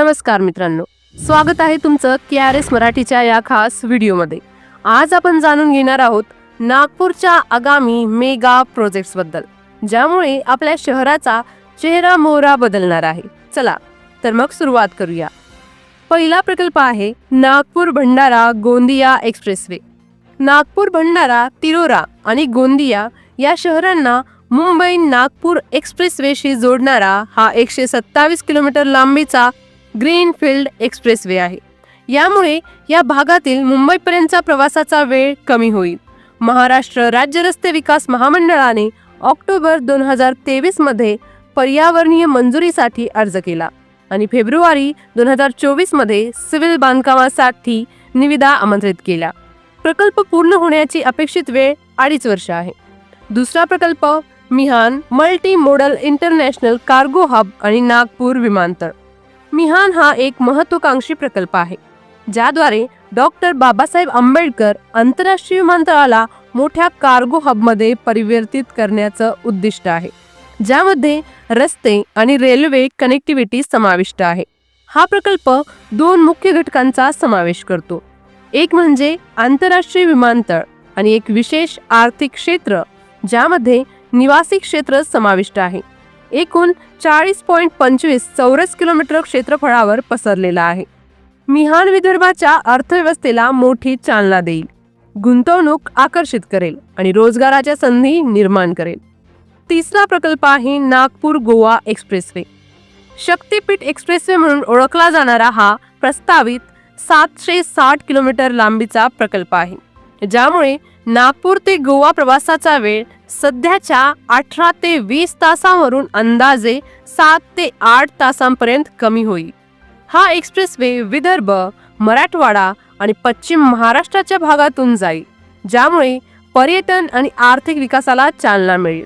नमस्कार मित्रांनो. स्वागत आहे तुमचं के आर एस मराठीच्या या खास व्हिडिओमध्ये. आज आपण जाणून घेणार आहोत नागपूरच्या आगामी मेगा प्रोजेक्ट्सबद्दल ज्यामुळे आपल्या शहराचा चेहरा मोहरा बदलणार आहे. चला तर मग सुरुवात करूया. पहिला प्रकल्प आहे नागपूर भंडारा गोंदिया एक्सप्रेसवे. नागपूर भंडारा तिरोरा आणि गोंदिया या शहरांना मुंबई नागपूर एक्सप्रेसवेशी जोडणारा हा एकशे सत्तावीस किलोमीटर लांबीचा ग्रीनफील्ड एक्सप्रेसवे आहे. यामुळे या भागातील मुंबईपर्यंतचा प्रवासाचा वेळ कमी होईल. महाराष्ट्र राज्य रस्ते विकास महामंडळाने ऑक्टोबर दोन हजार तेवीसमध्ये पर्यावरणीय मंजुरीसाठी अर्ज केला आणि फेब्रुवारी दोन हजार चोवीसमध्ये सिव्हिल बांधकामासाठी निविदा आमंत्रित केल्या. प्रकल्प पूर्ण होण्याची अपेक्षित वेळ अडीच वर्ष आहे. दुसरा प्रकल्प Mihan multi modal international cargo hub आणि नागपूर विमानतळ. मिहान हा एक महत्वाकांक्षी प्रकल्प आहे ज्याद्वारे डॉक्टर बाबासाहेब आंबेडकर आंतरराष्ट्रीय विमानतळाला मोठ्या कार्गो हबमध्ये परिवर्तित करण्याचं उद्दिष्ट आहे ज्यामध्ये रस्ते आणि रेल्वे कनेक्टिव्हिटी समाविष्ट आहे. हा प्रकल्प दोन मुख्य घटकांचा समावेश करतो एक म्हणजे आंतरराष्ट्रीय विमानतळ आणि एक विशेष आर्थिक क्षेत्र ज्यामध्ये निवासी क्षेत्र समाविष्ट आहे. एकूण चाळीस पॉईंट पंचवीस चौरस किलोमीटर क्षेत्रफळावर पसरलेला आहे. मिहान विदर्भाच्या अर्थव्यवस्थेला मोठी चालना देईल. गुंतवणूक आकर्षित करेल आणि रोजगाराच्या संधी निर्माण करेल. तिसरा प्रकल्प आहे नागपूर गोवा एक्सप्रेसवे. शक्तीपीठ एक्सप्रेसवे म्हणून ओळखला जाणारा हा प्रस्तावित सातशे साठ किलोमीटर लांबीचा प्रकल्प आहे. ज्यामुळे नागपूर ते गोवा प्रवासाचा वेळ सध्याच्या अठरा ते वीस तासांवरून अंदाजे सात ते आठ तासांपर्यंत कमी होईल. हा एक्सप्रेसवे विदर्भ मराठवाडा आणि पश्चिम महाराष्ट्राच्या भागातून जाईल ज्यामुळे पर्यटन आणि आर्थिक विकासाला चालना मिळेल.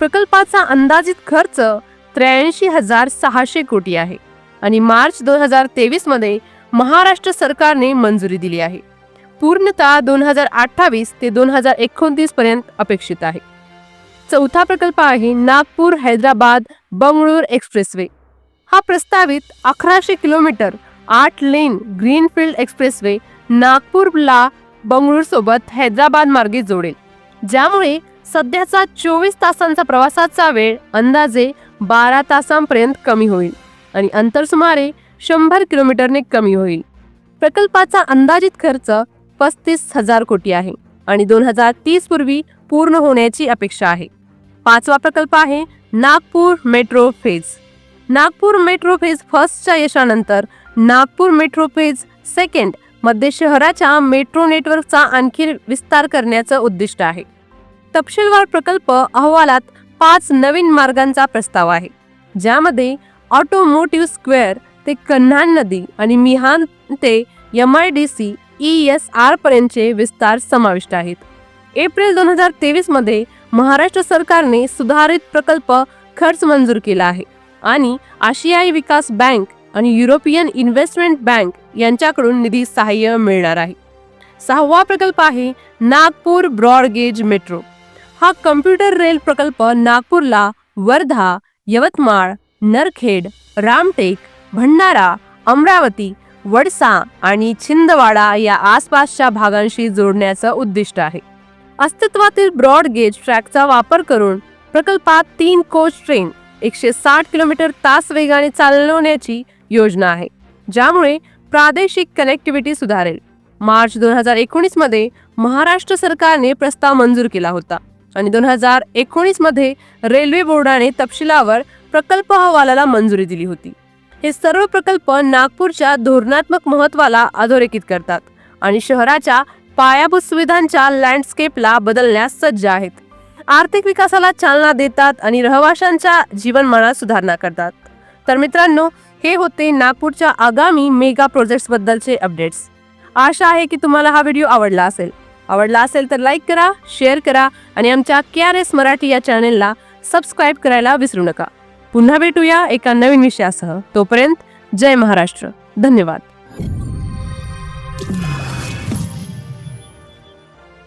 प्रकल्पाचा अंदाजित खर्च त्र्याऐंशी हजार सहाशे कोटी आहे आणि मार्च दोन हजार तेवीसमध्ये महाराष्ट्र सरकारने मंजुरी दिली आहे. पूर्णतः दोन हजार अठ्ठावीस ते दोन हजार एकोणतीस पर्यंत अपेक्षित आहे. चौथा प्रकल्प आहे नागपूर हैदराबाद बंगळूर एक्सप्रेसवे. हा प्रस्तावित अकराशे किलोमीटर आठ लेन ग्रीनफील्ड एक्सप्रेसवे नागपूरला बंगळूर सोबत हैदराबाद मार्गे जोडेल. ज्यामुळे सध्याचा चोवीस तासांचा प्रवासाचा वेळ अंदाजे बारा तासांपर्यंत कमी होईल आणि अंतर सुमारे शंभर किलोमीटरने कमी होईल. प्रकल्पाचा अंदाजित खर्च पस्तीस हजार कोटी आहे आणि दोन हजार तीस पूर्वी पूर्ण होण्याची अपेक्षा आहे. पाचवा प्रकल्प आहे Nagpur metro phase. Nagpur metro phase फर्स्टच्या यशानंतर नागपूर मेट्रो फेज सेकंडमध्ये शहराच्या मेट्रो नेटवर्कचा आणखी विस्तार करण्याचं उद्दिष्ट आहे. तपशीलवार प्रकल्प अहवालात पाच नवीन मार्गांचा प्रस्ताव आहे ज्यामध्ये ऑटोमोटिव्ह स्क्वेअर ते कन्हान नदी आणि मिहान ते M I D C E S R पर्यंतचे विस्तार समाविष्ट आहेत. एप्रिल दोन हजार तेवीसमध्ये महाराष्ट्र सरकारने सुधारित प्रकल्प खर्च मंजूर केला आहे आणि आशियाई विकास बँक आणि युरोपियन इन्व्हेस्टमेंट बँक यांच्याकडून निधी सहाय्य मिळणार आहे. सहावा प्रकल्प आहे नागपूर ब्रॉडगेज मेट्रो. हा कम्प्युटर रेल प्रकल्प नागपूरला वर्धा यवतमाळ नरखेड रामटेक भंडारा अमरावती वडसा आणि छिंदवाडा या आसपासच्या भागांशी जोडण्याचं उद्दिष्ट आहे. अस्तित्वातील ब्रॉड गेज ट्रॅकचा वापर करून प्रकल्पात तीन कोच ट्रेन एकशे साठ किलोमीटर तास वेगाने चालवण्याची योजना आहे ज्यामुळे प्रादेशिक कनेक्टिव्हिटी सुधारेल. मार्च दोन हजार एकोणीसमध्ये महाराष्ट्र सरकारने प्रस्ताव मंजूर केला होता आणि दोन हजार एकोणीसमध्ये रेल्वे बोर्डाने तपशिलावर प्रकल्प अहवालाला मंजुरी दिली होती. हे सर्व प्रकल्प नागपूरच्या धोरणात्मक महत्वाला अधोरेखित करतात आणि शहराच्या पायाभूत सुविधांच्या लँडस्केपला बदलण्यास सज्ज आहेत. आर्थिक विकासाला चालना देतात आणि रहिवाशांच्या जीवनमानात सुधारणा करतात. तर मित्रांनो हे होते नागपूरच्या आगामी मेगा प्रोजेक्ट्सबद्दलचे अपडेट्स आशा आहे की तुम्हाला हा व्हिडिओ आवडला असेल. आवडला असेल तर लाईक करा शेअर करा आणि आमच्या के आर एस मराठी या चॅनेलला सबस्क्राईब करायला विसरू नका. पुन्हा भेटूया एका नवीन विषयासह. तोपर्यंत जय महाराष्ट्र. धन्यवाद.